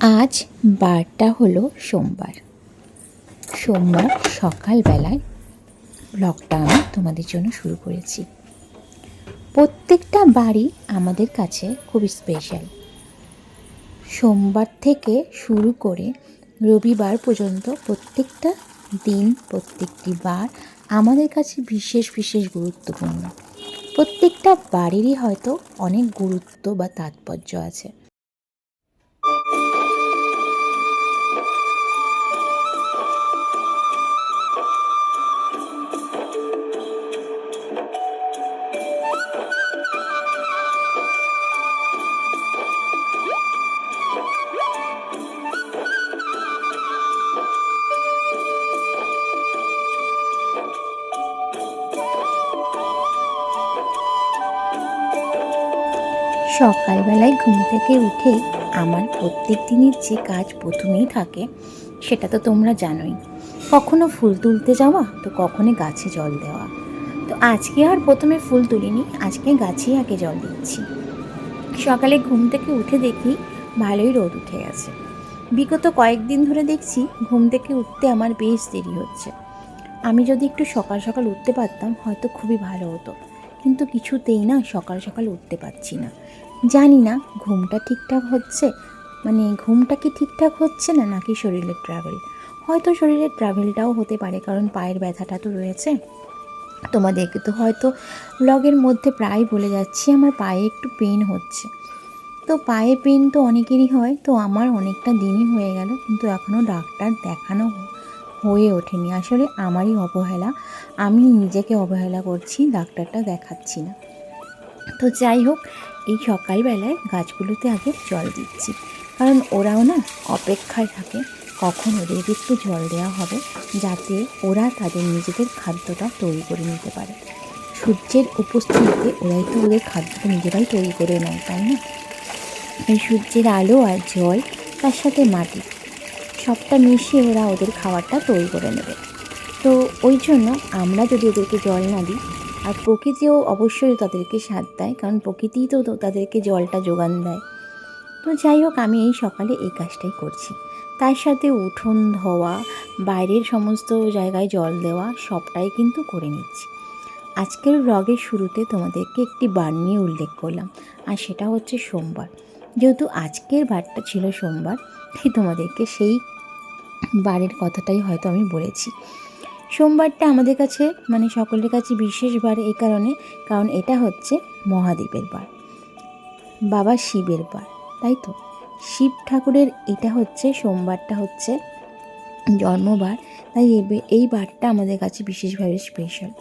আজ বারটা হলো সোমবার। সোমবার সকালবেলায় ব্লগটা আমি তোমাদের জন্য শুরু করেছি। প্রত্যেকটা বাড়ি আমাদের কাছে খুব স্পেশাল সোমবার থেকে শুরু করে রবিবার পর্যন্ত প্রত্যেকটা দিন, প্রত্যেকটি বার আমাদের কাছে বিশেষ বিশেষ গুরুত্বপূর্ণ। প্রত্যেকটা বাড়িরই হয়তো অনেক গুরুত্ব বা তাৎপর্য আছে। সকালবেলায় ঘুম থেকে উঠেই আমার প্রত্যেক দিনের যে কাজ প্রথমেই থাকে, সেটা তো তোমরা জানোই। কখনো ফুল তুলতে যাওয়া, তো কখনো গাছে জল দেওয়া। তো আজকে আর প্রথমে ফুল তুলিনি, আজকে গাছেই আগে জল দিচ্ছি। সকালে ঘুম থেকে উঠে দেখি ভালোই রোদ উঠে গেছে। বিগত কয়েকদিন ধরে দেখছি ঘুম থেকে উঠতে আমার বেশ দেরি হচ্ছে। আমি যদি একটু সকাল সকাল উঠতে পারতাম, হয়তো খুবই ভালো হতো। কিন্তু কিছুতেই না সকাল সকাল উঠতে পারছি না। জানি না, ঘুমটা ঠিকঠাক হচ্ছে? মানে ঘুমটা কি ঠিকঠাক হচ্ছে না, নাকি শরীরের ট্রাভেল হয়তো শরীরের ট্রাভেলটাও হতে পারে, কারণ পায়ের ব্যথাটা তো রয়েছে। তোমাদেরকে তো হয়তো ব্লগের মধ্যে প্রায় বলে যাচ্ছি, আমার পায়ে একটু পেন হচ্ছে। তো পায়ে পেন তো অনেকেরই হয়, তো আমার অনেকটা দিনই হয়ে গেল, কিন্তু এখনও ডাক্তার দেখানো হয়ে ওঠেনি। আসলে আমারই অবহেলা, আমি নিজেকে অবহেলা করছি, ডাক্তারটা দেখাচ্ছি না। তো যাই হোক এই সকালবেলায় গাছগুলোতে আগে জল দিচ্ছি। কারণ ওরাও না অপেক্ষায় থাকে কখন ওদেরকে একটু জল দেওয়া হবে যাতে ওরা তাদের নিজেদের খাদ্যটা তৈরি করে নিতে পারে। সূর্যের উপস্থিতিতে ওরাই তো ওদের খাদ্যটা নিজেরাই তৈরি করে নেয়, তাই না? এই সূর্যের আলো আর জল তার সাথে মাটি, সবটা মিশিয়ে ওরা ওদের খাবারটা তৈরি করে নেবে। তো ওই জন্য আমরা যদি ওদেরকে জল না দিই আর প্রকৃতিও অবশ্যই তাদেরকে সাথ দেয়, কারণ প্রকৃতিই তো তাদেরকে জলটা যোগান দেয়। তো যাই হোক, আমি এই সকালে এই কাজটাই করছি। তার সাথে উঠোন ধোয়া, বাইরের সমস্ত জায়গায় জল দেওয়া, সবটাই কিন্তু করে নিচ্ছি। আজকের ব্লগের শুরুতে তোমাদেরকে একটি বার নিয়ে উল্লেখ করলাম, আর সেটা হচ্ছে সোমবার। যেহেতু আজকের বারটা ছিল সোমবার, তাই তোমাদেরকে সেই বারের কথাটাই হয়তো আমি বলেছি। সোমবারটা আমাদের কাছে মানে সকলের কাছে বিশেষ বার এই কারণে, কারণ এটা হচ্ছে মহাদেবের বার। বাবা শিবের বার, তাই তো? শিব ঠাকুরের এটা হচ্ছে, সোমবারটা হচ্ছে জন্মবার, তাই এই এই বারটা আমাদের কাছে বিশেষভাবে স্পেশাল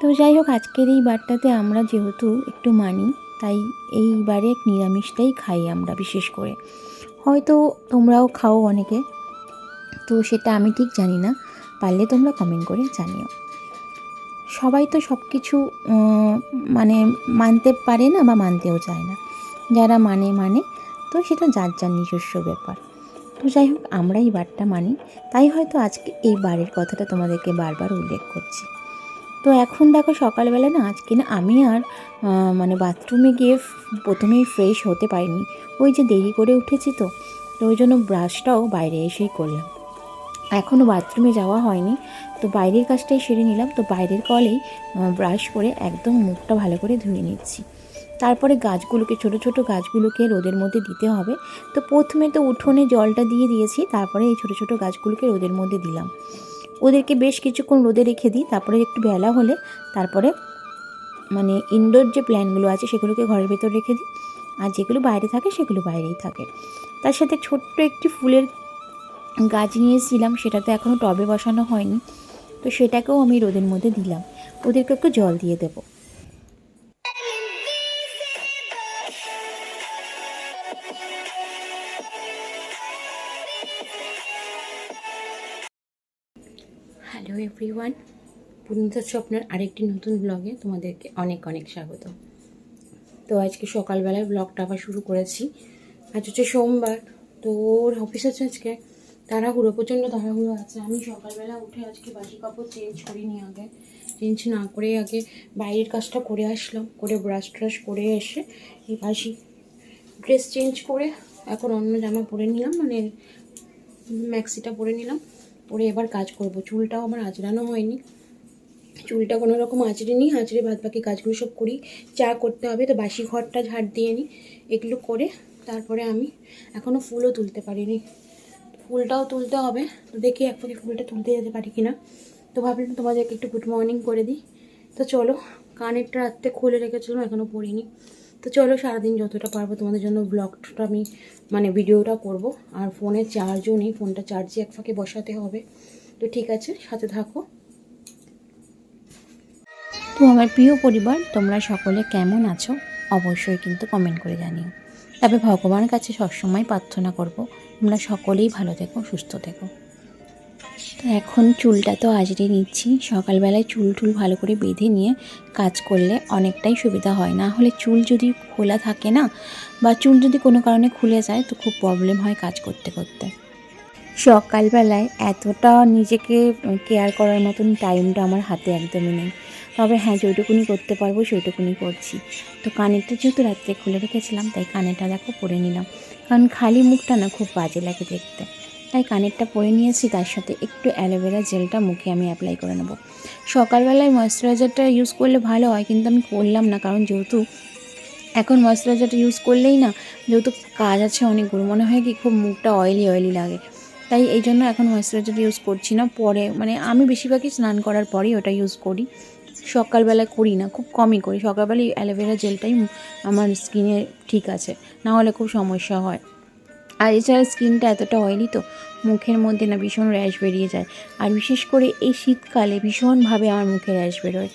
তো যাই হোক, আজকের এই বারটাতে আমরা যেহেতু একটু মানি, তাই এইবারে নিরামিষটাই খাই আমরা বিশেষ করে। হয়তো তোমরাও খাও অনেকে, তো সেটা আমি ঠিক জানি না। পারলে তোমরা কমেন্ট করে জানিও। সবাই তো সব কিছু মানে মানতে পারে না বা মানতেও চায় না। যারা মানে মানে তো সেটা যার যার নিজস্ব ব্যাপার। তো যাই হোক, আমরা এই বারটা মানি। তাই হয়তো আজকে এই বারের কথাটা তোমাদেরকে বারবার উল্লেখ করছি। তো এখন দেখো সকালবেলা না, আজকে না আমি আর মানে বাথরুমে গিয়ে প্রথমেই ফ্রেশ হতে পারিনি। ওই যে দেরি করে উঠেছি তো তো ওই জন্য ব্রাশটাও বাইরে এসেই করলাম। এখনও বাথরুমে যাওয়া হয়নি। তো বাইরের কাজটাই সেরে নিলাম। তো বাইরের কলেই ব্রাশ করে একদম মুখটা ভালো করে ধুয়ে নিচ্ছি। তারপরে গাছগুলোকে, ছোট ছোট গাছগুলোকে রোদের মধ্যে দিতে হবে। তো প্রথমে তো উঠোনে জলটা দিয়ে দিয়েছি, তারপরে এই ছোট ছোট গাছগুলোকে রোদের মধ্যে দিলাম। ওদেরকে বেশ কিছুক্ষণ রোদে রেখে দিই, তারপরে একটু বেলা হলে তারপরে মানে ইনডোর যে প্ল্যানগুলো আছে, সেগুলোকে ঘরের ভেতর রেখে দিই। আর যেগুলো বাইরে থাকে, সেগুলো বাইরেই থাকে। তার সাথে ছোট্ট একটি ফুলের গাছ নিয়ে এসেছিলাম সেটা তো এখনও টবে বসানো হয়নি। তো সেটাকেও আমি রোদের মধ্যে দিলাম। ওদেরকে একটু জল দিয়ে দেবো। হ্যালো এভরিওয়ান পূর্ণিতা স্বপ্নের আরেকটি নতুন ব্লগে তোমাদেরকে অনেক অনেক স্বাগত। তো আজকে সকালবেলায় ব্লগটা আবার শুরু করেছি। আজ হচ্ছে সোমবার, তো ওর অফিস আছে আজকে। তাড়াহুড়ো, প্রচণ্ড তাড়াহুড়ো আছে। আমি সকালবেলা উঠে আজকে বাসি কাপড় চেঞ্জ করিনি আগে। চেঞ্জ না করে আগে বাইরের কাজটা করে আসলাম, করে ব্রাশ ট্রাশ করে এসে এই বাসি ড্রেস চেঞ্জ করে এখন অন্য জামা পরে নিলাম মানে ম্যাক্সিটা পরে নিলাম। পরে এবার কাজ করব। চুলটাও আমার আজরানো হয়নি। চুলটা কোনো রকম আঁচড়ে নিই আঁচড়ে বাদ বাকি কাজগুলো সব করি। চা করতে হবে তো বাসি ঘরটা ঝাড় দিয়ে নিই এগুলো করে তারপরে আমি এখনও ফুলও তুলতে পারিনি। ফুলটাও তুলতে হবে। তো দেখি এক ফাঁকে ফুলটা তুলতে যেতে পারি কিনা। তো ভাবলাম তোমাদেরকে একটু গুড মর্নিং করে দিই। তো চলো, কানেরটা রাত্রে খুলে রেখেছিলাম এখনও পড়িনি। তো চলো, সারাদিন যতটা পারব তোমাদের জন্য ব্লগটা আমি মানে ভিডিওটা করব। আর ফোনে চার্জও নেই, ফোনটা চার্জে এক ফাঁকে বসাতে হবে। তো ঠিক আছে, সাথে থাকো। তো আমার প্রিয় পরিবার, তোমরা সকলে কেমন আছো? অবশ্যই কিন্তু কমেন্ট করে জানিও। তবে ভগবানের কাছে সবসময় প্রার্থনা করব তোমরা সকলেই ভালো থেকো, সুস্থ থেকো। তো এখন চুলটা তো আজরে নিচ্ছি। সকালবেলায় চুল টুল ভালো করে বেঁধে নিয়ে কাজ করলে অনেকটাই সুবিধা হয়। না হলে চুল যদি খোলা থাকে না বা চুল যদি কোনো কারণে খুলে যায়, তো খুব প্রবলেম হয় কাজ করতে করতে। সকালবেলায় এতটা নিজেকে কেয়ার করার মতন টাইমটা আমার হাতে একদমই নেই। তবে হ্যাঁ যেটুকুনি করতে পারব সেইটুকুনি করছি। তো কানেরটা যেহেতু রাত্রে খুলে রেখেছিলাম, তাই কানেরটা দেখো পরে নিলাম। কারণ খালি মুখটা না খুব বাজে লাগে দেখতে। তাই কানেরটা পরে নিয়েছি, তার সাথে একটু অ্যালোভেরা জেলটা মুখে আমি অ্যাপ্লাই করে নেব। সকালবেলায় ময়েশ্চারাইজারটা ইউজ করলে ভালো হয়, কিন্তু আমি করলাম না, কারণ যেহেতু এখন ময়েশ্চারাইজারটা ইউজ করলেই না, যেহেতু কাজ আছে অনেকগুলো মনে হয় কি খুব মুখটা অয়েলি অয়েলি লাগে। তাই এই জন্য এখন ময়েশ্চারাইজার ইউজ করছি না, পরে মানে আমি বেশিরভাগই স্নান করার পরেই ওটা ইউজ করি। সকালবেলায় করি না, খুব কমই করি। সকালবেলায় অ্যালোভেরা জেলটাই আমার স্কিনে ঠিক আছে না হলে খুব সমস্যা হয়। আর এছাড়া স্কিনটা এতটা অয়েলি তো, মুখের মধ্যে না ভীষণ র্যাশ বেরিয়ে যায়। আর বিশেষ করে এই শীতকালে ভীষণভাবে আমার মুখে র্যাশ বেরোয়।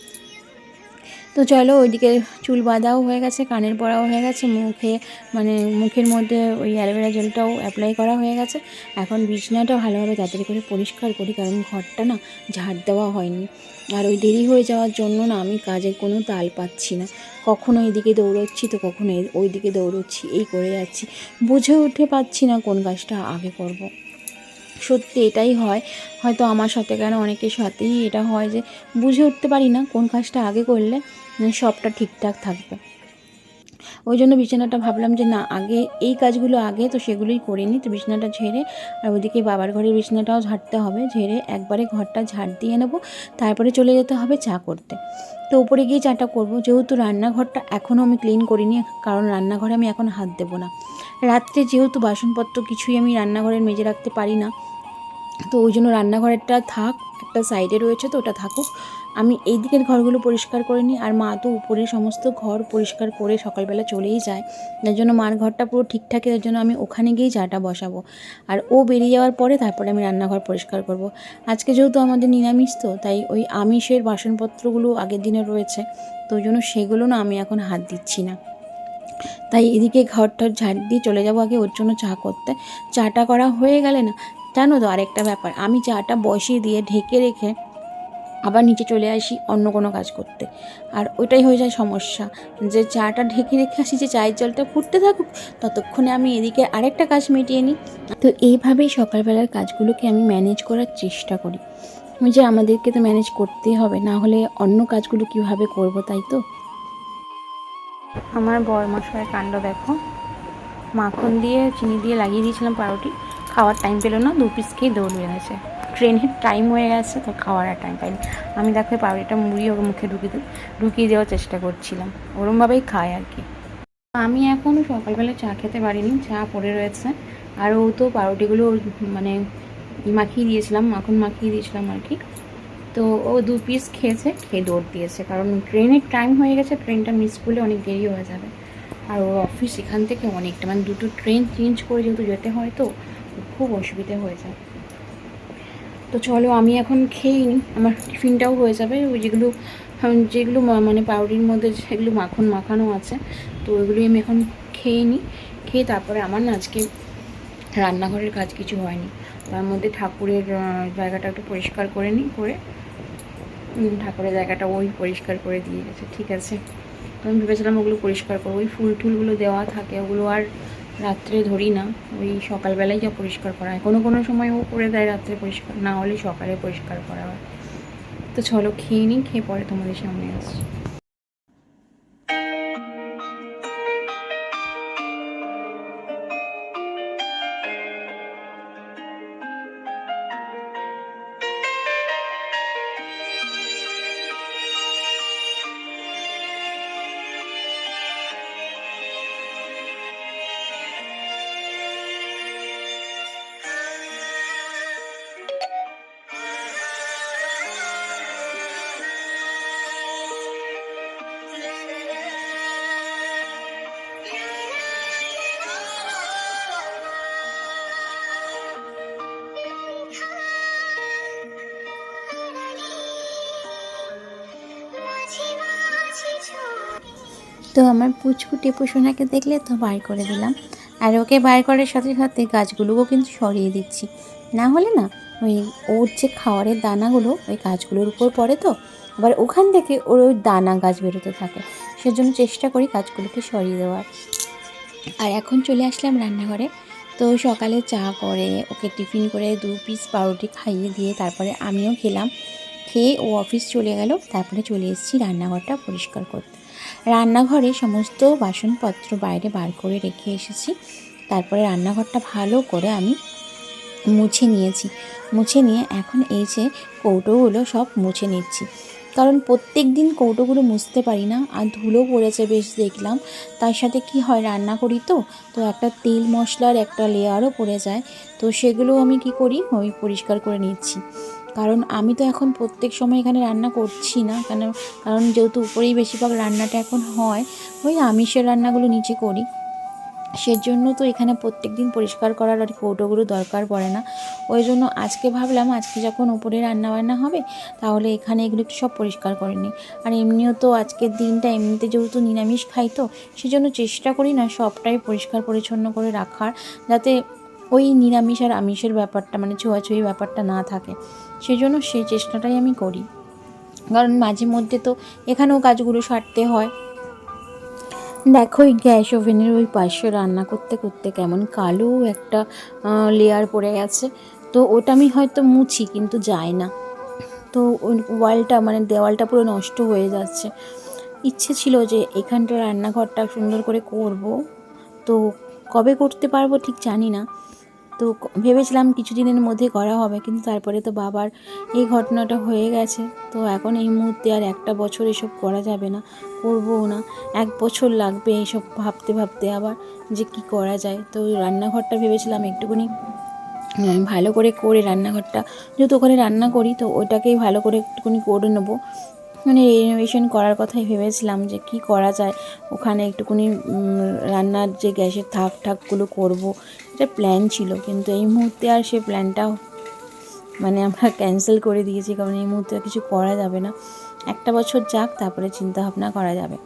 তো চলো ওইদিকে চুল বাঁধাও হয়ে গেছে, কানের পরাও হয়ে গেছে, মুখে মানে মুখের মধ্যে ওই অ্যালোভেরা জেলটাও অ্যাপ্লাই করা হয়ে গেছে। এখন বিছনাটা ভালোভাবে তাড়াতাড়ি করে পরিষ্কার করি, কারণ ঘরটা না ঝাড় দেওয়া হয়নি। আর ওই দেরি হয়ে যাওয়ার জন্য না আমি কাজের কোনো তাল পাচ্ছি না। কখনো এদিকে দৌড়চ্ছি তো কখনো ওই দিকে দৌড়চ্ছি, এই করে যাচ্ছি। বুঝে উঠে পাচ্ছি না কোন কাজটা আগে করব। সত্যি এটাই হয়। হয়তো আমার সাথে কেন অনেকের সাথেই এটা হয় যে বুঝে উঠতে পারি না কোন কাজটা আগে করলে। সবটা ঠিকঠাক থাকবে। ওই জন্য বিছানাটা ভাবলাম যে না, আগে এই কাজগুলো আগে, তো সেগুলোই করে নিই। তো বিছানাটা ঝেড়ে, আর ওদিকে বাবার ঘরের বিছানাটাও ঝাড়তে হবে। ঝেড়ে একবারে ঘরটা ঝাড় দিয়ে নেব। তারপরে চলে যেতে হবে চা করতে। তো উপরে গিয়ে চাটা করব। যেহেতু রান্নাঘরটা এখনও আমি ক্লিন করিনি, কারণ রান্নাঘরে আমি এখন হাত দেবো না। রাত্রে যেহেতু বাসনপত্র কিছুই আমি রান্নাঘরের মেজে রাখতে পারি না, তো ওই জন্য রান্নাঘরেরটা থাক, একটা সাইডে রয়েছে তো ওটা থাকুক। আমি এই দিকের ঘরগুলো পরিষ্কার করে নিই, আর মা তো উপরে সমস্ত ঘর পরিষ্কার করে সকালবেলা চলেই যায়। যার জন্য মার ঘরটা পুরো ঠিকঠাক এর জন্য আমি ওখানে গিয়েই চাটা বসাবো। আর ও বেরিয়ে যাওয়ার পরে তারপরে আমি রান্নাঘর পরিষ্কার করব। আজকে যেহেতু আমাদের নিরামিষ তো, তাই ওই আমিষের বাসনপত্রগুলো আগের দিনে রয়েছে, তো জন্য সেগুলো না আমি এখন হাত দিচ্ছি না। তাই এদিকে ঘর ঘরটার ঝাড় দিয়ে চলে যাব আগে ওর জন্য চা করতে। চাটা করা হয়ে গেলে না, জানো তো আরেকটা ব্যাপার, আমি চাটা বসিয়ে দিয়ে ঢেকে রেখে আবার নিচে চলে আসি অন্য কোনো কাজ করতে। আর ওইটাই হয়ে যায় সমস্যা। যে চাটা ঢেকে রেখে আসি, যে চায়ের জলটা ফুটতে থাকুক, ততক্ষণে আমি এদিকে আরেকটা কাজ মিটিয়ে নিই। তো এইভাবেই সকালবেলার কাজগুলোকে আমি ম্যানেজ করার চেষ্টা করি। যে আমাদেরকে তো ম্যানেজ করতেই হবে, না হলে অন্য কাজগুলো কীভাবে করব তাই তো? আমার বরমশায় কাণ্ড দেখো। মাখন দিয়ে, চিনি দিয়ে লাগিয়ে দিয়েছিলাম পাউরুটি। খাওয়ার টাইম পেল না, দু পিস খেয়ে দৌড় বেড়েছে। ট্রেনের টাইম হয়ে গেছে, তো খাওয়ার আর টাইম পাইনি। আমি দেখো এই পাউরুটিটা মুড়িয়ে ওর মুখে ঢুকিয়ে ঢুকিয়ে দেওয়ার চেষ্টা করছিলাম। ওরমভাবেই খায় আর কি। আমি এখনও সকালবেলা চা খেতে পারিনি, চা পড়ে রয়েছে। আর ও তো পাউরুটিগুলো মানে মাখিয়ে দিয়েছিলাম, মাখন মাখিয়ে দিয়েছিলাম আর কি। তো ও দু পিস খেয়েছে, খেয়ে দৌড় দিয়েছে। কারণ ট্রেনের টাইম হয়ে গেছে, ট্রেনটা মিস করলে অনেক দেরি হয়ে যাবে। আর ওর অফিস এখান থেকে অনেকটা মানে দুটো ট্রেন চেঞ্জ করে যেহেতু যেতে হয় তো, খুব অসুবিধা হয়ে যায়। তো চলো আমি এখন খেয়ে নিই। আমার টিফিনটাও হয়ে যাবে। ওই যেগুলো উম, যেগুলো মানে পাউরির মধ্যে যেগুলো মাখন মাখানো আছে তো ওইগুলোই আমি এখন খেয়ে নিই। খেয়ে তারপরে আমার না আজকে রান্নাঘরের কাজ কিছু হয়নি। তার মধ্যে ঠাকুরের জায়গাটা একটু পরিষ্কার করে নিই করে ঠাকুরের জায়গাটা ওই পরিষ্কার করে দিয়ে গেছে। ঠিক আছে। তো আমি ভেবেছিলাম ওগুলো পরিষ্কার করব। ওই ফুল টুলগুলো দেওয়া থাকে ওগুলো আর রাত্রে ধরি না, ওই সকালবেলায় যা পরিষ্কার করা হয়। কোনো কোনো সময় ও করে দেয় রাত্রে পরিষ্কার, না হলে সকালে পরিষ্কার করা হয়। তো চলো খেয়ে নিই, খেয়ে পরে তোমাদের সামনে আসছি। তো আমার পুচকু টেপু দেখলে তো বার করে দিলাম। আর ওকে বার করার সাথে সাথে গাছগুলোও কিন্তু সরিয়ে দিচ্ছি। না হলে না, ওই ওর যে খাওয়ারের দানাগুলো, ওই গাছগুলোর উপর পড়ে তো, আবার ওখান থেকে ওর ওই দানা গাছ বেরোতে থাকে। সেজন্য চেষ্টা করি গাছগুলোকে সরিয়ে দেওয়ার। আর এখন চলে আসলাম রান্নাঘরে। তো সকালে চা করে, ওকে টিফিন করে দু পিস পাউরুটি খাইয়ে দিয়ে তারপরে আমিও খেলাম। খেয়ে ও অফিস চলে গেল, তারপরে চলে এসেছি রান্নাঘরটা পরিষ্কার করতে। রান্নাঘরে সমস্ত বাসনপত্র বাইরে বার করে রেখে এসেছি। তারপরে রান্নাঘরটা ভালো করে আমি মুছে নিয়েছি। মুছে নিয়ে এখন এই যে কৌটোগুলো সব মুছে নিচ্ছি। কারণ প্রত্যেক দিন কৌটোগুলো মুছতে পারি না আর ধুলো পড়েছে বেশ দেখলাম। তার সাথে কি হয় রান্না করি তো তো একটা তেল মশলার একটা লেয়ারও পড়ে যায়। তো সেগুলো আমি কি করি? ওই পরিষ্কার করে নিচ্ছি। কারণ আমি তো এখন প্রত্যেক সময় এখানে রান্না করছি না, কেন, কারণ যেহেতু উপরেই বেশিরভাগ রান্নাটা এখন হয়, ওই আমিষের রান্নাগুলো নিচে করি। সেজন্য তো এখানে প্রত্যেক দিন পরিষ্কার করার আর কৌটোগুলো দরকার পড়ে না। ওই জন্য আজকে ভাবলাম, আজকে যখন উপরে রান্না বান্না হবে, তাহলে এখানে এগুলো একটু সব পরিষ্কার করে নিই। আর এমনিও তো আজকের দিনটা এমনিতে যেহেতু নিরামিষ খাই তো, সেজন্য চেষ্টা করি না সবটাই পরিষ্কার পরিচ্ছন্ন করে রাখার, যাতে ওই নিরামিষ আর আমিষের ব্যাপারটা মানে ছোঁয়াছুঁয়ি ব্যাপারটা না থাকে। সেজন্য সেই চেষ্টাটাই আমি করি। কারণ মাঝে মধ্যে তো এখানেও কাজগুলো সারতে হয়। দেখো এই গ্যাস ওভেনের ওই পাশে রান্না করতে করতে কেমন কালো একটা লেয়ার পড়ে গেছে। তো ওটা আমি হয়তো মুছি, কিন্তু যায় না। তো ওই ওয়ালটা মানে দেওয়ালটা পুরো নষ্ট হয়ে যাচ্ছে। ইচ্ছে ছিল যে এখানটা রান্নাঘরটা সুন্দর করে করব। তো কবে করতে পারব ঠিক জানি না। তো ভেবেছিলাম কিছুদিনের মধ্যে করা হবে, কিন্তু তারপরে তো বাবার এই ঘটনাটা হয়ে গেছে। তো এখন এই মুহূর্তে আর একটা বছর এসব করা যাবে না, করবও না। এক বছর লাগবে এইসব ভাবতে ভাবতে আবার যে কি করা যায়। তো রান্নাঘরটা ভেবেছিলাম একটুখানি ভালো করে করে রান্নাঘরটা, যেহেতু ওখানে রান্না করি, তো ওটাকেই ভালো করে একটুখানি করে নেব। মানে রেনোভেশন করার কথাই ভেবেছিলাম যে কি করা যায়। ওখানে একটুখানি রান্নার যে গ্যাসের থাক ঠাকগুলো করব এটা প্ল্যান ছিল, কিন্তু এই মুহূর্তে আর সে প্ল্যানটাও মানে আমরা ক্যান্সেল করে দিয়েছি, কারণ এই মুহূর্তে কিছু করা যাবে না। একটা বছর যাক, তারপরে চিন্তা ভাবনা করা যাবে।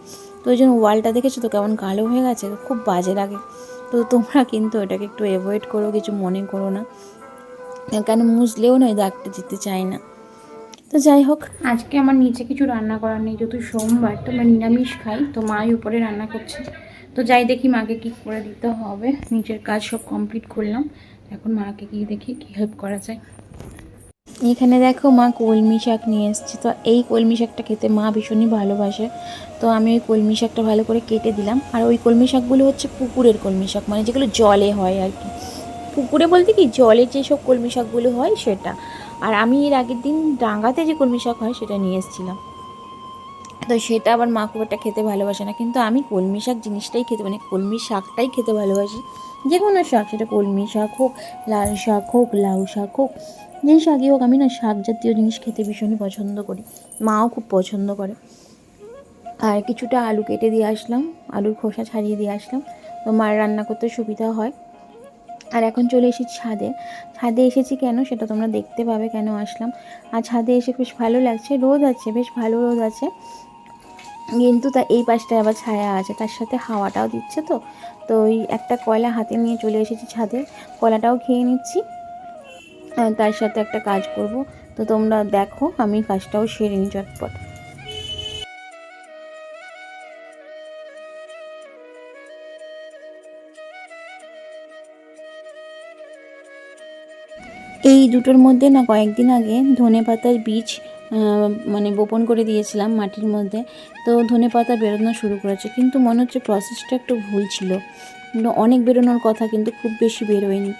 তো ওই জন্য ওয়ালটা দেখেছ তো কেমন কালো হয়ে গেছে? খুব বাজে লাগে। তো তোমরা কিন্তু এটাকে একটু অ্যাভয়েড করো, কিছু মনে করো না। কেন মুছলেও নয় দাগটা যেতে চাই না। তো যাই হোক। আজকে আমার নিচে কিছু রান্না করার নেই, যেহেতু সোমবার, তো আমরা নিরামিষ খাই, তো মাই উপরে রান্না করছে। তো যাই দেখি মাকে কি করে দিতে হবে। নিজের কাজ সব কমপ্লিট করলাম। এখন মাকে গিয়ে দেখি কি হেল্প করা যায়। এখানে দেখো মা কলমি শাক নিয়ে এসেছে। তো এই কলমি শাকটা খেতে মা ভীষণই ভালোবাসে। তো আমি ওই কলমি শাকটা ভালো করে কেটে দিলাম। আর ওই কলমি শাকগুলো হচ্ছে পুকুরের কলমি শাক মানে যেগুলো জলে হয় আর কি। পুকুরে বলতে কি, জলে যেসব কলমি শাকগুলো হয় সেটা। আর আমি এর আগের দিন ডাঙ্গাতে যে কলমি শাক হয় সেটা নিয়ে এসেছিলাম। তো সেটা আবার মা খুব একটা খেতে ভালোবাসে না। কিন্তু আমি কলমি শাক জিনিসটাই খেতে মানে কলমি শাকটাই খেতে ভালোবাসি। যে কোনো শাক, সেটা কলমি শাক হোক, লাল শাক হোক, লাউ শাক হোক, যে শাকই হোক, আমি না শাক জাতীয় জিনিস খেতে ভীষণই পছন্দ করি। মাও খুব পছন্দ করে। আর কিছুটা আলু কেটে দিয়ে আসলাম, আলুর খোসা ছাড়িয়ে দিয়ে আসলাম। তো মার রান্না করতে সুবিধা হয়। আর এখন চলে এসেছি ছাদে। ছাদে এসেছি কেন সেটা তোমরা দেখতে পাবে কেন আসলাম। আর ছাদে এসে বেশ ভালো লাগছে, রোদ আছে, বেশ ভালো রোদ আছে। কিন্তু তা এই পাশটায় আবার ছায়া আছে, তার সাথে হাওয়াটাও দিচ্ছে তো। তো ওই একটা কয়লা হাতে নিয়ে চলে এসেছি ছাদে, কয়লাটাও খেয়ে নিচ্ছি। তার সাথে একটা কাজ করব। তো তোমরা দেখো, আমি কাজটাও সেরে নিই চটপট এই দুটোর মধ্যে না কয়েকদিন আগে ধনে পাতার বীজ মানে বপন করে দিয়েছিলাম মাটির মধ্যে। তো ধনে পাতা বেরোনো শুরু করেছে। কিন্তু মনে হচ্ছে প্রসেসটা একটু ভুল ছিল। অনেক বেরোনোর কথা, কিন্তু খুব বেশি বেরোয়নি।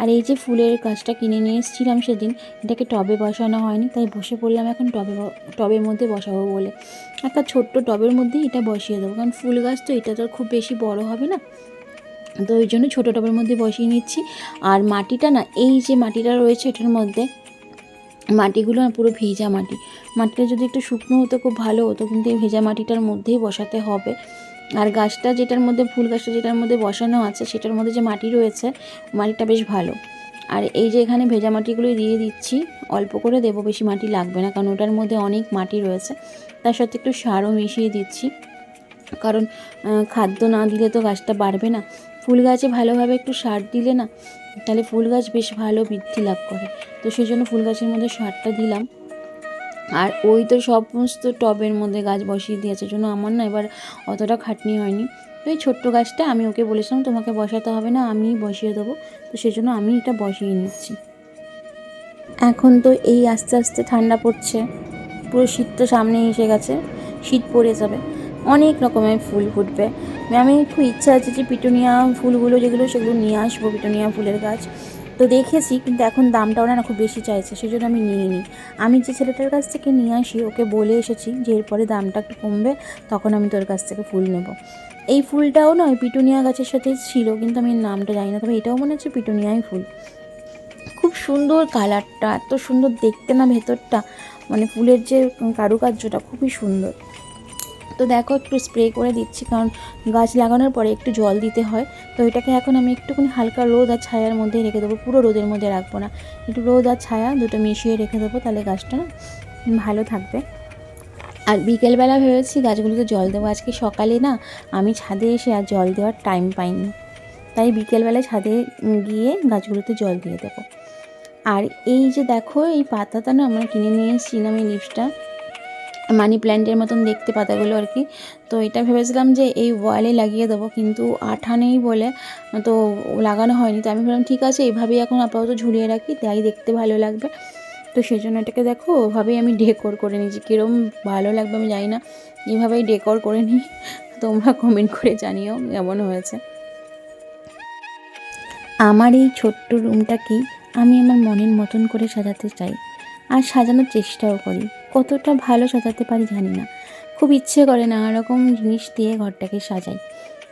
আর এই যে ফুলের গাছটা কিনে নিয়ে এসেছিলাম সেদিন, এটাকে টবে বসানো হয়নি, তাই বসে পড়লাম এখন টবে টবের মধ্যে বসাবো বলে। একটা ছোট্ট টবের মধ্যেই এটা বসিয়ে দেবো। কারণ ফুল গাছ তো, এটা তো খুব বেশি বড় হবে না। তো ওই জন্য ছোটো টবের মধ্যে বসিয়ে নিচ্ছি। আর মাটিটা না, এই যে মাটিটা রয়েছে এটার মধ্যে মাটিগুলো পুরো ভেজা মাটি। মাটিটা যদি একটু শুকনো হতো, খুব ভালো হতো, কিন্তু এই ভেজা মাটিটার মধ্যেই বসাতে হবে। আর গাছটা যেটার মধ্যে, ফুল গাছটা যেটার মধ্যে বসানো আছে, সেটার মধ্যে যে মাটি রয়েছে, মাটিটা বেশ ভালো। আর এই যে এখানে ভেজা মাটিগুলো দিয়ে দিচ্ছি, অল্প করে দেবো, বেশি মাটি লাগবে না, কারণ ওটার মধ্যে অনেক মাটি রয়েছে। তার সাথে একটু সারও মিশিয়ে দিচ্ছি। কারণ খাদ্য না দিলে তো গাছটা বাড়বে না। ফুল গাছে ভালোভাবে একটু সার দিলে না তাহলে ফুল গাছ বেশ ভালো বৃদ্ধি লাভ করে। তো সেই জন্য ফুল গাছের মধ্যে সারটা দিলাম। আর ওই তো সমস্ত টবের মধ্যে গাছ বসিয়ে দিয়েছে জন্য আমার না এবার অতটা খাটনি হয়নি। তো এই ছোট্ট গাছটা আমি ওকে বলেছিলাম, তোমাকে বসাতে হবে না আমিই বসিয়ে দেবো। তো সেই জন্য আমি এটা বসিয়ে নিচ্ছি। এখন তো এই আস্তে আস্তে ঠান্ডা পড়ছে, পুরো শীত তো সামনে এসে গেছে, শীত পড়ে যাবে। অনেক রকমের ফুল ফুটবে। আমি একটু ইচ্ছা আছে যে পিটুনিয়া ফুলগুলো যেগুলো, সেগুলো নিয়ে আসব, পিটুনিয়া ফুলের গাছ। তো দেখেছি, কিন্তু এখন দামটা ওরা না খুব বেশি চাইছে সেই জন্য আমি নিয়ে নিই আমি যে ছেলেটার কাছ থেকে নিয়ে আসি, ওকে বলে এসেছি যে এরপরে দামটা একটু কমবে, তখন আমি তোর কাছ থেকে ফুল নেব। এই ফুলটাও নয়, পিটুনিয়া গাছের সাথে ছিল, কিন্তু আমি নামটা জানি না, তবে এটাও মনে হচ্ছে পিটুনিয়াই ফুল। খুব সুন্দর কালারটা, এত সুন্দর দেখতে না ভেতরটা মানে ফুলের যে কারুকার্যটা, খুবই সুন্দর। তো দেখো একটু স্প্রে করে দিচ্ছি, কারণ গাছ লাগানোর পরে একটু জল দিতে হয়। তো এটাকে এখন আমি একটুখানি হালকা রোদ আর ছায়ার মধ্যে রেখে দেবো, পুরো রোদের মধ্যে রাখব না। একটু রোদ আর ছায়া দুটো মিশিয়ে রেখে দেবো, তাহলে গাছটা না ভালো থাকবে। আর বিকেলবেলা ভেবেছি গাছগুলোকে জল দেবো, আজকে সকালে না আমি ছাদে এসে আর জল দেওয়ার টাইম পাইনি। তাই বিকেলবেলা ছাদে গিয়ে গাছগুলোতে জল দিয়ে দেবো। আর এই যে দেখো, এই পাতাটা না আমরা কিনে নিয়ে এসেছিলাম এই লিপসটা মানি প্ল্যান্টের মতন দেখতে পাতাগুলো আর কি। তো এটা ভেবেছিলাম যে এই ওয়ালে লাগিয়ে দেবো, কিন্তু আঠা নেই বলে তো লাগানো হয়নি। তো আমি ভাবলাম, ঠিক আছে এইভাবেই এখন আপাতত ঝুলিয়ে রাখি, তাই দেখতে ভালো লাগবে। তো সেই জন্য এটাকে দেখো, ওভাবেই আমি ডেকোর করে নিয়েছি। কীরকম ভালো লাগবে আমি জানি না এইভাবেই ডেকোর করে নিই। তোমরা কমেন্ট করে জানিও কেমন হয়েছে। আমার এই ছোট্ট রুমটাকেই আমি আমার মনের মতন করে সাজাতে চাই, আর সাজানোর চেষ্টাও করি। কতটা ভালো সাজাতে পারি জানি না। খুব ইচ্ছে করে নানা রকম জিনিস দিয়ে ঘরটাকে সাজাই।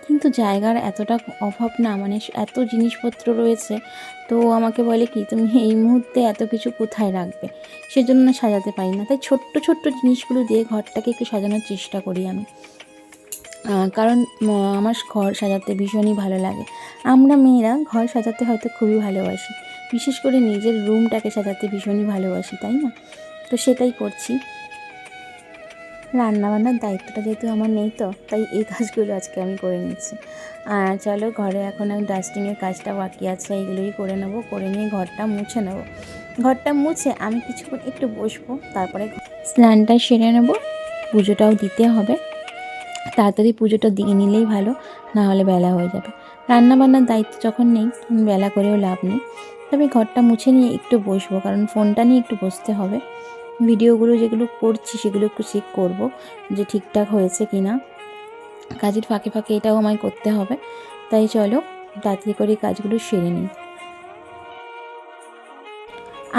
কিন্তু জায়গার এতটা অভাব না মানে এত জিনিসপত্র রয়েছে, তো আমাকে বলে কি, তুমি এই মুহূর্তে এত কিছু কোথায় রাখবে? সেজন্য সাজাতে পারি না। তাই ছোট্ট ছোট্ট জিনিসগুলো দিয়ে ঘরটাকে একটু সাজানোর চেষ্টা করি আমি। কারণ আমার ঘর সাজাতে ভীষণই ভালো লাগে। আমরা মেয়েরা ঘর সাজাতে হয়তো খুবই ভালোবাসি। বিশেষ করে নিজের রুমটাকে সাজাতে ভীষণই ভালোবাসি, তাই না? তো সেটাই করছি। রান্নাবান্নার দায়িত্বটা যেহেতু আমার নেই তো, তাই এই কাজগুলো আজকে আমি করে নিচ্ছি। আর চলো ঘরে এখন আমি ডাস্টিংয়ের কাজটা বাকি আছে, এইগুলোই করে নেব, করে নিয়ে ঘরটা মুছে নেব। ঘরটা মুছে আমি কিছুক্ষণ একটু বসবো, তারপরে স্নানটা সেরে নেব, পুজোটাও দিতে হবে। তাড়াতাড়ি পুজোটা দিয়ে নিলেই ভালো না হলে বেলা হয়ে যাবে। রান্নাবান্নার দায়িত্ব যখন নেই, বেলা করেও লাভ নেই। তবে ঘরটা মুছে নিয়ে একটু বসবো, কারণ ফোনটা নিয়ে একটু বসতে হবে। ভিডিওগুলো যেগুলো করছি সেগুলো একটু চেক করব যে ঠিকঠাক হয়েছে কি না কাজের ফাঁকে ফাঁকে এটাও আমায় করতে হবে। তাই চলো, তাড়াতাড়ি করে কাজগুলো সেরে নিই।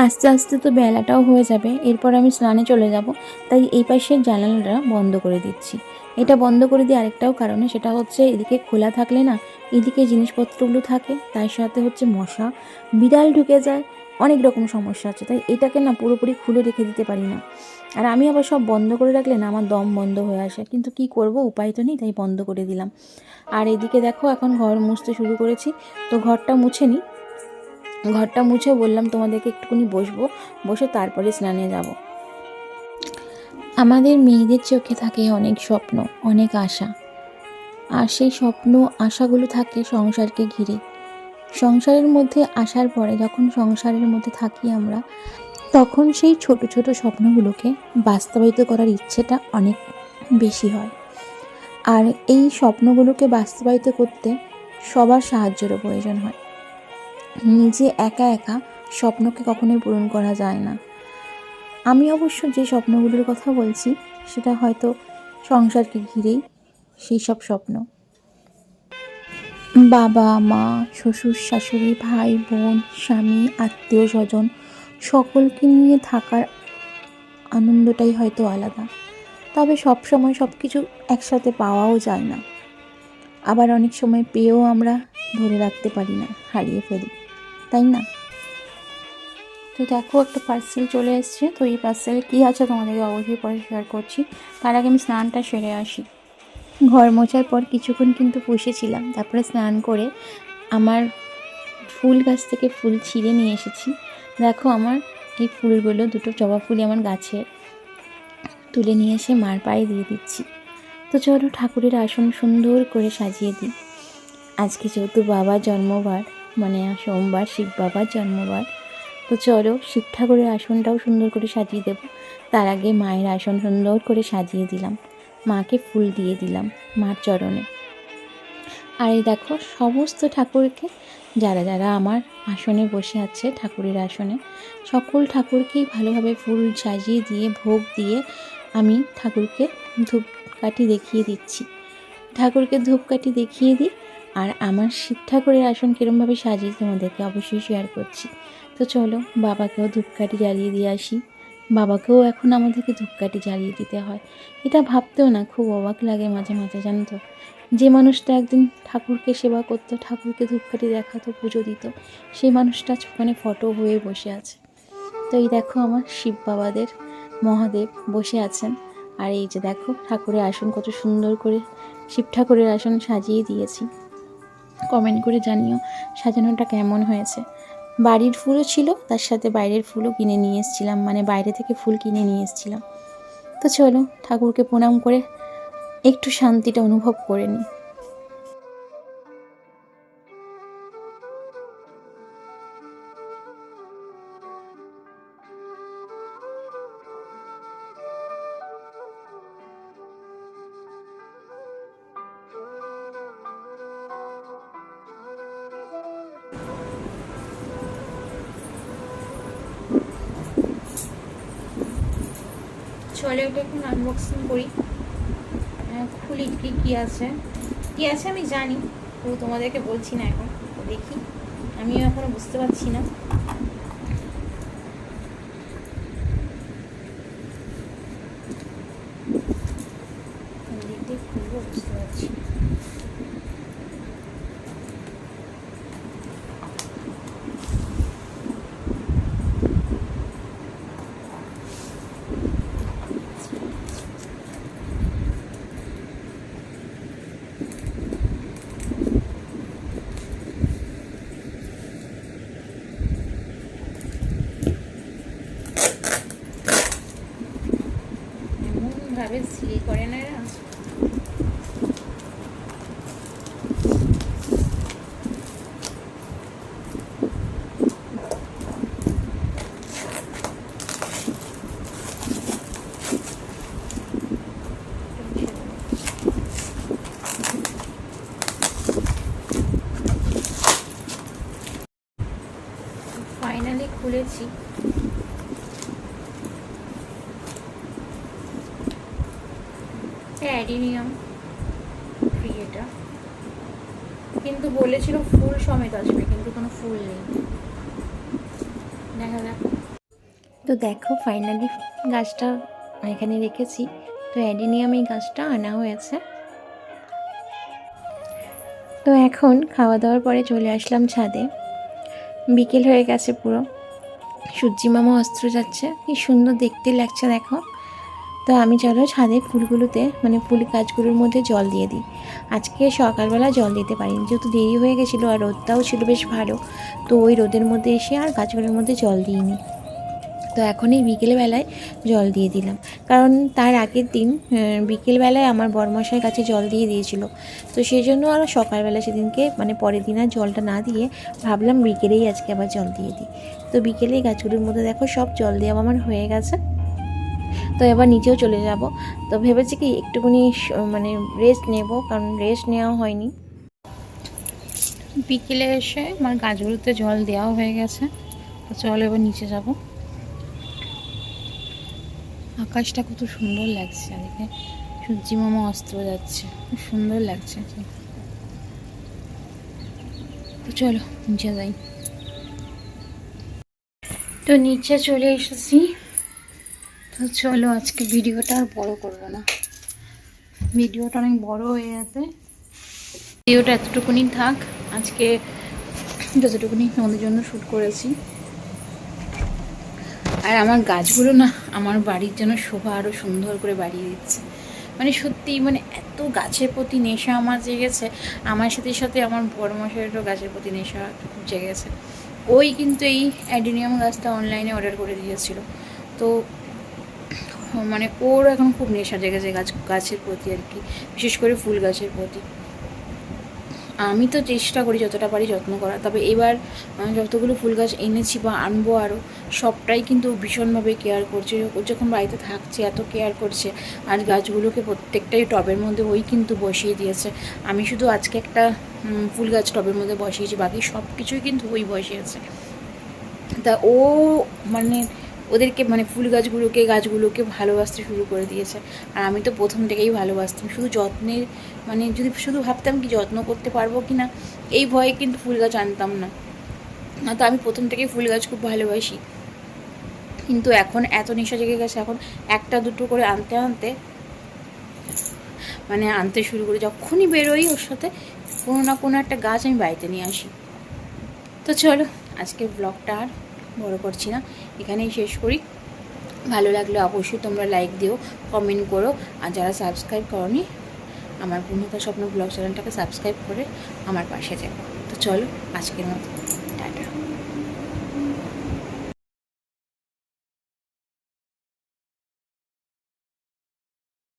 আস্তে আস্তে তো বেলাটাও হয়ে যাবে, এরপর আমি স্নানে চলে যাব। তাই এই পাশের জানালাটা বন্ধ করে দিচ্ছি। এটা বন্ধ করে দিয়ে আরেকটাও কারণে সেটা হচ্ছে এদিকে খোলা থাকলে না, এদিকে জিনিসপত্রগুলো থাকে, তার সাথে হচ্ছে মশা। বিড়াল ঢুকে যায় অনেক রকম সমস্যা আছে, তাই এটাকে না পুরোপুরি খুলে রেখে দিতে পারি না। আর আমি আবার সব বন্ধ করে রাখলে না আমার দম বন্ধ হয়ে আসে, কিন্তু কি করব উপায় তো নেই, তাই বন্ধ করে দিলাম। আর এদিকে দেখো এখন ঘর মুছতে শুরু করেছি, তো ঘরটা মুছে নিই ঘরটা মুছে বললাম তোমাদেরকে একটুখানি বসবো, বসে তারপরে স্নানে যাব। আমাদের মেয়েদের চোখে থাকে অনেক স্বপ্ন, অনেক আশা। আর সেই স্বপ্ন, আশাগুলো থাকে সংসারকে ঘিরে। সংসারের মধ্যে আসার পরে যখন সংসারের মধ্যে থাকি আমরা, তখন সেই ছোট ছোট স্বপ্নগুলোকে বাস্তবায়িত করার ইচ্ছেটা অনেক বেশি হয়। আর এই স্বপ্নগুলোকে বাস্তবায়িত করতে সবার সাহায্যেরও প্রয়োজন হয়। নিজে একা একা স্বপ্নকে কখনোই পূরণ করা যায় না। আমি অবশ্য যে স্বপ্নগুলোর কথা বলছি, সেটা হয়তো সংসারকে ঘিরেই সেই সব স্বপ্ন। বাবা, মা, শ্বশুর, শাশুড়ি, ভাই, বোন, স্বামী, আত্মীয় স্বজন, সকলকে নিয়ে থাকার আনন্দটাই হয়তো আলাদা। তবে সব সময় সব কিছু একসাথে পাওয়াও যায় না। আবার অনেক সময় পেয়েও আমরা ধরে রাখতে পারি না, হারিয়ে ফেলি। তাই না? তো দেখো, একটা পার্সেল চলে এসছে। তো এই পার্সেলে কী আছে তোমাদেরকে অবশ্যই পরে শেয়ার করছি। তার আগে আমি স্নানটা সেরে আসি। ঘর মোছার পর কিছুক্ষণ কিন্তু বসেছিলাম তারপরে স্নান করে আমার ফুল গাছ থেকে ফুল ছিঁড়ে নিয়ে এসেছি। দেখো আমার এই ফুলগুলো, দুটো জবা ফুলই আমার গাছে তুলে নিয়ে এসে মার পায়ে দিয়ে দিচ্ছি। তো চলো ঠাকুরের আসন সুন্দর করে সাজিয়ে দিই। আজকে যেহেতু বাবার জন্মবার মানে সোমবার, শিব বাবার জন্মবার, তো চলো শিব ঠাকুরের আসনটাও সুন্দর করে সাজিয়ে দেব। তার আগে মায়ের আসন সুন্দর করে সাজিয়ে দিলাম। মাকে ফুল দিয়ে দিলাম মার চরণে। আর এই দেখো, সমস্ত ঠাকুরকে, যারা যারা আমার আসনে বসে আছে ঠাকুরের আসনে, সকল ঠাকুরকেই ভালোভাবে ফুল সাজিয়ে দিয়ে, ভোগ দিয়ে আমি ঠাকুরকে ধূপকাঠি দেখিয়ে দিচ্ছি। ঠাকুরকে ধূপকাঠি দেখিয়ে দিই, আর আমার শিব ঠাকুরের আসন কীরমভাবে সাজিয়ে তোমাদেরকে অবশ্যই শেয়ার করছি। তো চলো, বাবাকেও ধূপকাঠি জ্বালিয়ে দিয়ে আসি। বাবাকেও এখন আমাদেরকে ধূপকাঠি জ্বালিয়ে দিতে হয়। এটা ভাবতেও না, খুব অবাক লাগে মাঝে মাঝে, জানো তো। যে মানুষটা একদিন ঠাকুরকে সেবা করতো, ঠাকুরকে ধূপকাঠি দেখাতো, পুজো দিত, সেই মানুষটা ওখানে ফটো হয়ে বসে আছে। তো এই দেখো আমার শিব বাবাদের মহাদেব বসে আছেন। আর এই যে দেখো, ঠাকুরের আসন কত সুন্দর করে শিব ঠাকুরের আসন সাজিয়ে দিয়েছি। কমেন্ট করে জানিও সাজানোটা কেমন হয়েছে। বাড়ির ফুলও ছিল, তার সাথে বাইরের ফুলও কিনে নিয়ে এসেছিলাম মানে বাইরে থেকে ফুল কিনে নিয়ে এসেছিলাম। তো চলো, ঠাকুরকে প্রণাম করে একটু শান্তিটা অনুভব করে নিই। আনবক্সিং করি। খুলি কি, কী আছে? কী আছে আমি জানি তো তোমাদেরকে বলছি না এখন, দেখি। আমিও এখনও বুঝতে পারছি না কোন দিক দিয়ে খুলবো বুঝতে পারছি না এমনভাবে সিল করে না। এরা ফাইনালি খুলেছি। অ্যাডিনিয়াম ফ্রি এটা কিন্তু বলেছিল ফুল সমেত আসবে, কিন্তু কোনো ফুল নেই। দেখা যাক। তো দেখো ফাইনালি গাছটা এখানে রেখেছি। তো অ্যাডিনিয়াম এই গাছটা আনা হয়েছে। তো এখন খাওয়া দাওয়ার পরে চলে আসলাম ছাদে। বিকেল হয়ে গেছে পুরো। সূর্যি অস্ত্র যাচ্ছে। কি সুন্দর দেখতে লাগছে, দেখো। তো আমি চলো ছাদে ফুলগুলোতে মানে ফুল গাছগুলোর মধ্যে জল দিয়ে দিই। আজকে সকালবেলা জল দিতে পারিনি, যেহেতু দেরি হয়ে গেছিল আর রোদটাও ছিল বেশ ভালো, তো ওই রোদের মধ্যে এসে আর গাছগুলোর মধ্যে জল দিইনি। তো এখন এই বিকেলবেলায় জল দিয়ে দিলাম। কারণ তার আগের দিন বিকেলবেলায় আমার বরমশাই কাছে জল দিয়ে দিয়েছিল। তো সেই জন্য আর সকালবেলা সেদিনকে মানে পরের দিন আর জলটা না দিয়ে ভাবলাম বিকেলেই আজকে আবার জল দিয়ে দিই। তো বিকেলেই গাছগুলোর মধ্যে দেখো সব জল দেওয়া আমার হয়ে গেছে। তো এবার নিচেও চলে যাব। তো ভেবেছি কি একটুখানি মানে রেস্ট নেব কারণ রেস্ট নেওয়া হয়নি। বিকেলে এসে আমার গাছগুলোতে জল দেওয়া হয়ে গেছে। তো চলো এবার নিচে যাব। আকাশটা কত সুন্দর লাগছে এদিকে সূর্যি মামা অস্ত্র যাচ্ছে। খুব সুন্দর লাগছে তো চলো নিচে যাই। তো নিচে চলে এসেছি। তো চলো আজকে ভিডিওটা আর বড় করব না। ভিডিওটা অনেক বড় হয়ে যাবে ভিডিওটা এতটুকুনি থাক, আজকে যতটুকুনি তোমাদের জন্য শ্যুট করেছি। আর আমার গাছগুলো না, আমার বাড়ির যেন শোভা আরও সুন্দর করে বাড়িয়ে দিচ্ছে। মানে সত্যি মানে এত গাছের প্রতি নেশা আমার জেগেছে। আমার সাথে সাথে আমার বড় মশাইয়েরও গাছের প্রতি নেশা খুব জেগেছে। ওই কিন্তু এই অ্যাডিনিয়াম গাছটা অনলাইনে অর্ডার করে দিয়েছিল। তো মানে ওর এখন খুব নেশা জেগেছে গাছ, গাছের প্রতি আর কি, বিশেষ করে ফুল গাছের প্রতি। আমি তো চেষ্টা করি যতটা পারি যত্ন করার, তবে এবার যতগুলো ফুল গাছ এনেছি বা আনব আরও সবটাই কিন্তু ভীষণভাবে কেয়ার করছে। ও যখন বাড়িতে থাকছে, এত কেয়ার করছে, আর গাছগুলোকে প্রত্যেকটাই টবের মধ্যে ওই কিন্তু বসিয়ে দিয়েছে। আমি শুধু আজকে একটা ফুল গাছ টবের মধ্যে বসিয়েছি, বাকি সব কিছুই কিন্তু ওই বসিয়েছে। তা ও মানে ওদেরকে মানে ফুল গাছগুলোকে গাছগুলোকে ভালোবাসতে শুরু করে দিয়েছে। আর আমি তো প্রথম থেকেই ভালোবাসতাম। শুধু যত্নের মানে যদি শুধু ভাবতাম কি যত্ন করতে পারব কি না, এই ভয়ে কিন্তু ফুল গাছ আনতাম না। তো আমি প্রথম থেকেই ফুল গাছ খুব ভালোবাসি। কিন্তু এখন এত নেশা জেগে গেছে, এখন একটা দুটো করে আনতে আনতে মানে আনতে শুরু করি। যখনই বেরোই ওর সাথে, কোনো না কোনো একটা গাছ আমি বাড়িতে নিয়ে আসি। তো চলো, আজকের ব্লগটা আর বড় করছি না। এখানেই শেষ করি। ভালো লাগলে অবশ্যই তোমরা লাইক দিও কমেন্ট করো। আর যারা সাবস্ক্রাইব করনি, আমার পূর্ণতা স্বপ্ন ব্লগ চ্যানেলটাকে সাবস্ক্রাইব করে আমার পাশে যাব তো চলো, আজকের মতো।